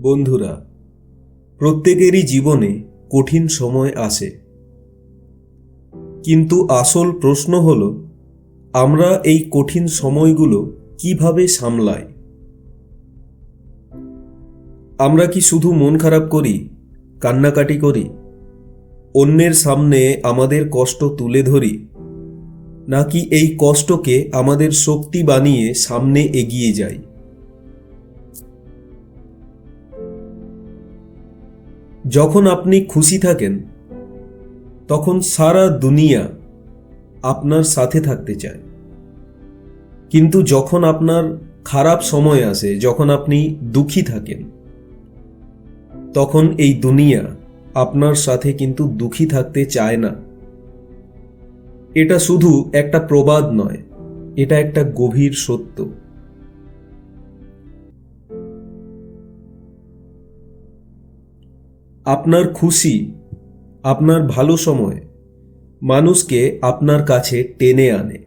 বন্ধুরা, প্রত্যেকেরই জীবনে কঠিন সময় আসে কিন্তু আসল প্রশ্ন হল, আমরা এই কঠিন সময়গুলো কীভাবে সামলাই? আমরা কি শুধু মন খারাপ করি, কান্নাকাটি করি, অন্যের সামনে আমাদের কষ্ট তুলে ধরি, নাকি এই কষ্টকে আমাদের শক্তি বানিয়ে সামনে এগিয়ে যাই? যখন আপনি খুশি থাকেন, তখন সারা দুনিয়া আপনার সাথে থাকতে চায়। কিন্তু যখন আপনার খারাপ সময় আসে, যখন আপনি দুঃখী থাকেন, তখন এই দুনিয়া আপনার সাথে কিন্তু দুঃখী থাকতে চায় না। এটা শুধু একটা প্রবাদ নয়, এটা একটা গভীর সত্য। আপনার খুশি, আপনার ভালো সময় মানুষকে আপনার কাছে টেনে আনে।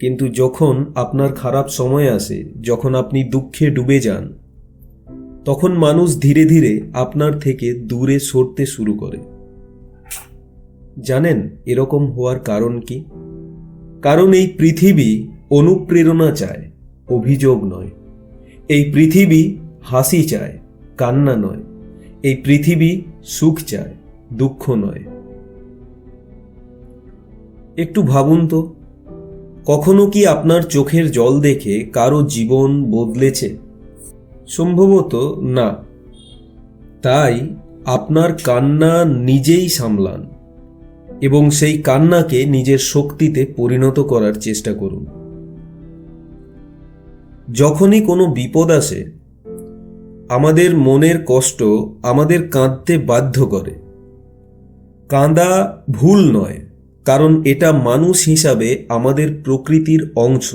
কিন্তু যখন আপনার খারাপ সময় আসে, যখন আপনি দুঃখে ডুবে যান, তখন মানুষ ধীরে ধীরে আপনার থেকে দূরে সরতে শুরু করে। জানেন এরকম হওয়ার কারণ কি? কারণ এই পৃথিবী অনুপ্রেরণা চায়, অভিযোগ নয়। এই পৃথিবী হাসি চায়, কান্না নয়। এই পৃথিবী সুখ চায়, দুঃখ নয়। একটু ভাবুন তো, কখনো কি আপনার চোখের জল দেখে কারও জীবন বদলেছে? সম্ভবত না। তাই আপনার কান্না নিজেই সামলান এবং সেই কান্নাকে নিজের শক্তিতে পরিণত করার চেষ্টা করুন। যখনই কোনো বিপদ আসে আমাদের মনের কষ্ট আমাদের কাঁদতে বাধ্য করে। কাঁদা ভুল নয়, কারণ এটা মানুষ হিসাবে আমাদের প্রকৃতির অংশ।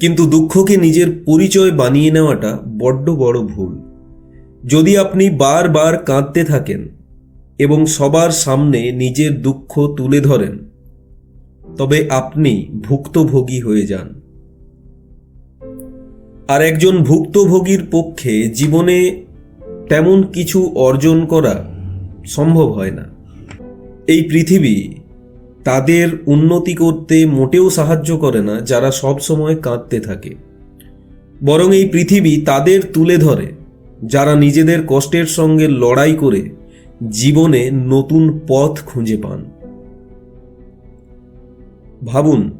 কিন্তু দুঃখকে নিজের পরিচয় বানিয়ে নেওয়াটা বড্ড বড় ভুল। যদি আপনি বারবার কাঁদতে থাকেন এবং সবার সামনে নিজের দুঃখ তুলে ধরেন, তবে আপনি ভুক্তভোগী হয়ে যান। আর একজন ভুক্তভোগীর পক্ষে জীবনে তেমন কিছু অর্জন করা সম্ভব হয় না। এই পৃথিবী তাদের উন্নতি করতে মোটেও সাহায্য করে না, যারা সব সময় কাঁদতে থাকে। বরং এই পৃথিবী তাদের তুলে ধরে, যারা নিজেদের কষ্টের সঙ্গে লড়াই করে জীবনে নতুন পথ খুঁজে পান। ভাবুন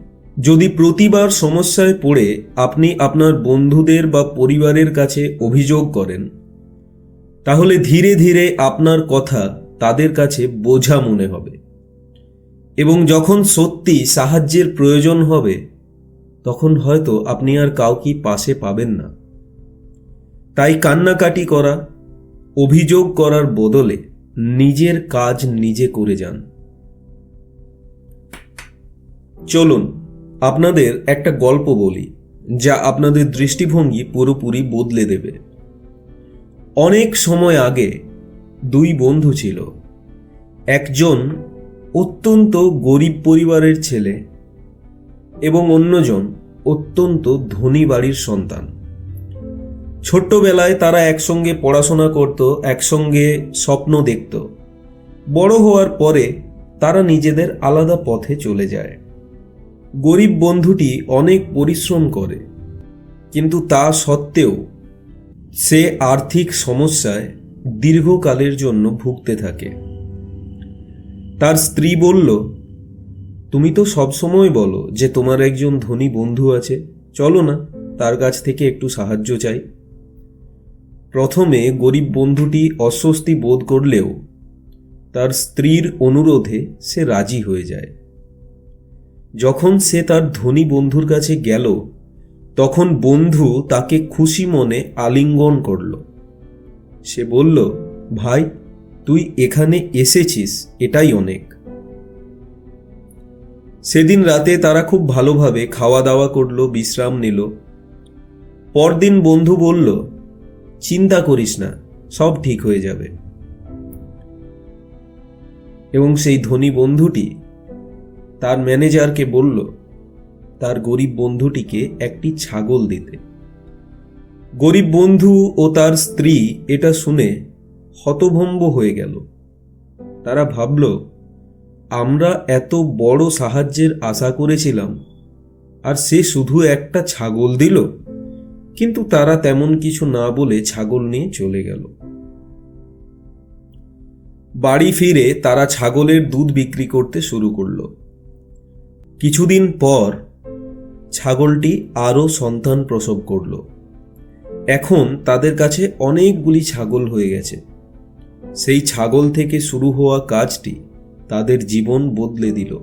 যদি প্রতিবার সমস্যায় পড়ে আপনি আপনার বন্ধুদের বা পরিবারের কাছে অভিযোগ করেন, তাহলে ধীরে ধীরে আপনার কথা তাদের কাছে বোঝা মনে হবে। এবং যখন সত্যি সাহায্যের প্রয়োজন হবে, তখন হয়তো আপনি আর কাউকে পাশে পাবেন না। তাই কান্নাকাটি করা, অভিযোগ করার বদলে নিজের কাজ নিজে করে যান। চলুন আপনাদের একটা গল্প বলি, যা আপনাদের দৃষ্টিভঙ্গি পুরোপুরি বদলে দেবে। অনেক সময় আগে দুই বন্ধু ছিল। একজন অত্যন্ত গরিব পরিবারের ছেলে এবং অন্যজন অত্যন্ত ধনী বাড়ির সন্তান। ছোট্টবেলায় তারা একসঙ্গে পড়াশোনা করত, একসঙ্গে স্বপ্ন দেখত। বড় হওয়ার পরে তারা নিজেদের আলাদা পথে চলে যায়। গরিব বন্ধুটি অনেক পরিশ্রম করে। কিন্তু তা সত্ত্বেও সে আর্থিক সমস্যায় দীর্ঘকালের জন্য ভুগতে থাকে। তার স্ত্রী বলল, তুমি তো সবসময় বলো যে তোমার একজন ধনী বন্ধু আছে, চলো না, তার কাছ থেকে একটু সাহায্য চাই। প্রথমে গরিব বন্ধুটি অস্বস্তি বোধ করলেও তার স্ত্রীর অনুরোধে সে রাজি হয়ে যায়। যখন সে তার ধনী বন্ধুর কাছে গেল, তখন বন্ধু তাকে খুশি মনে আলিঙ্গন করল। সে বলল, ভাই, তুই এখানে এসেছিস, এটাই অনেক। সেদিন রাতে তারা খুব ভালোভাবে খাওয়া দাওয়া করল, বিশ্রাম নিল। পরদিন বন্ধু বলল, চিন্তা করিস না, সব ঠিক হয়ে যাবে। এবং সেই ধনী বন্ধুটি তার ম্যানেজারকে বলল, তার গরিব বন্ধুটিকে একটি ছাগল দিতে। গরিব বন্ধু ও তার স্ত্রী এটা শুনে হতভম্ব হয়ে গেল। তারা ভাবল, আমরা এত বড় সাহায্যের আশা করেছিলাম, আর সে শুধু একটা ছাগল দিল? কিন্তু তারা তেমন কিছু না বলে ছাগল নিয়ে চলে গেল। বাড়ি ফিরে তারা ছাগলের দুধ বিক্রি করতে শুরু করল। কিছুদিন পর ছাগলটি আরও সন্তান প্রসব করল। এখন তাদের কাছে অনেকগুলি ছাগল হয়ে গেছে। সেই ছাগল থেকে শুরু হওয়া কাজটি তাদের জীবন বদলে দিল।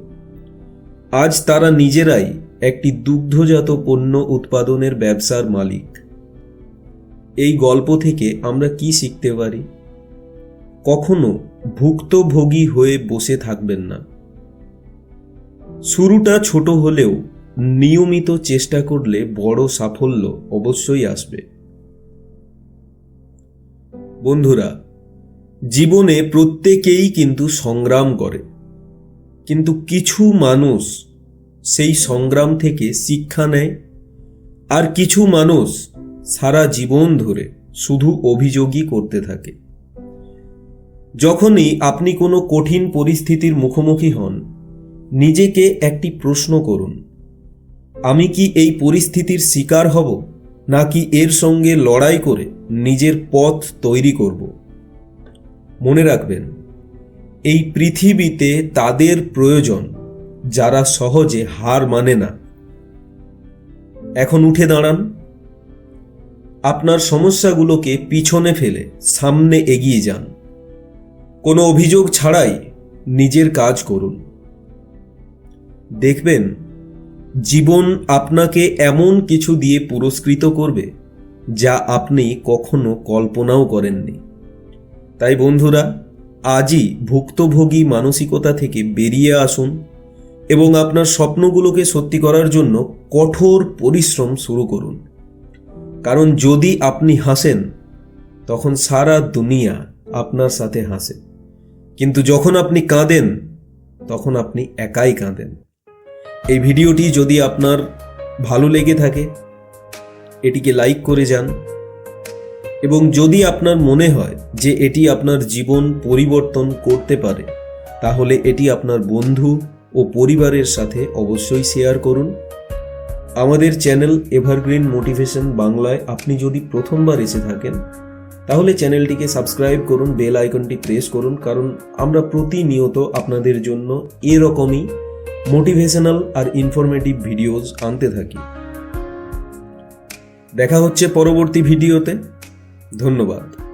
আজ তারা নিজেরাই একটি দুগ্ধজাত পণ্য উৎপাদনের ব্যবসার মালিক। এই গল্প থেকে আমরা কি শিখতে পারি? কখনো ভুক্তভোগী হয়ে বসে থাকবেন না। শুরুটা ছোট হলেও নিয়মিত চেষ্টা করলে বড় সাফল্য অবশ্যই আসবে। বন্ধুরা, জীবনে প্রত্যেকেই কিন্তু সংগ্রাম করে। কিন্তু কিছু মানুষ সেই সংগ্রাম থেকে শিক্ষা নেয় আর কিছু মানুষ সারা জীবন ধরে শুধু অভিযোগই করতে থাকে। যখনই আপনি কোনো কঠিন পরিস্থিতির মুখোমুখি হন নিজেকে একটি প্রশ্ন করুন। আমি কি এই পরিস্থিতির শিকার হব, নাকি এর সঙ্গে লড়াই করে নিজের পথ তৈরি করব? মনে রাখবেন, এই পৃথিবীতে তাদের প্রয়োজন যারা সহজে হার মানে না। এখন উঠে দাঁড়ান। আপনার সমস্যাগুলোকে পিছনে ফেলে সামনে এগিয়ে যান। কোনো অভিযোগ ছাড়াই নিজের কাজ করুন। দেখবেন, জীবন আপনাকে এমন কিছু দিয়ে পুরস্কৃত করবে, যা আপনি কখনো কল্পনাও করেননি। তাই বন্ধুরা, আজই ভুক্তভোগী মানসিকতা থেকে বেরিয়ে আসুন এবং আপনার স্বপ্নগুলোকে সত্যি করার জন্য কঠোর পরিশ্রম শুরু করুন। কারণ যদি আপনি হাসেন, তখন সারা দুনিয়া আপনার সাথে হাসে। কিন্তু যখন আপনি কাঁদেন, তখন আপনি একাই কাঁদেন। এই ভিডিওটি যদি আপনার ভালো লেগে থাকে, এটিকে লাইক করে যান। এবং যদি আপনার মনে হয় যে এটি আপনার জীবন পরিবর্তন করতে পারে, তাহলে এটি আপনার বন্ধু ও পরিবারের সাথে অবশ্যই শেয়ার করুন। আমাদের চ্যানেল এভারগ্রিন মোটিভেশন বাংলায় আপনি যদি প্রথমবার এসে থাকেন, তাহলে চ্যানেলটিকে সাবস্ক্রাইব করুন, বেল আইকনটি প্রেস করুন, কারণ আমরা প্রতিনিয়ত আপনাদের জন্য এরকমই মোটিভেশনাল আর ইনফরমেটিভ ভিডিওস আনতে থাকি। দেখা হচ্ছে পরবর্তী ভিডিওতে। ধন্যবাদ।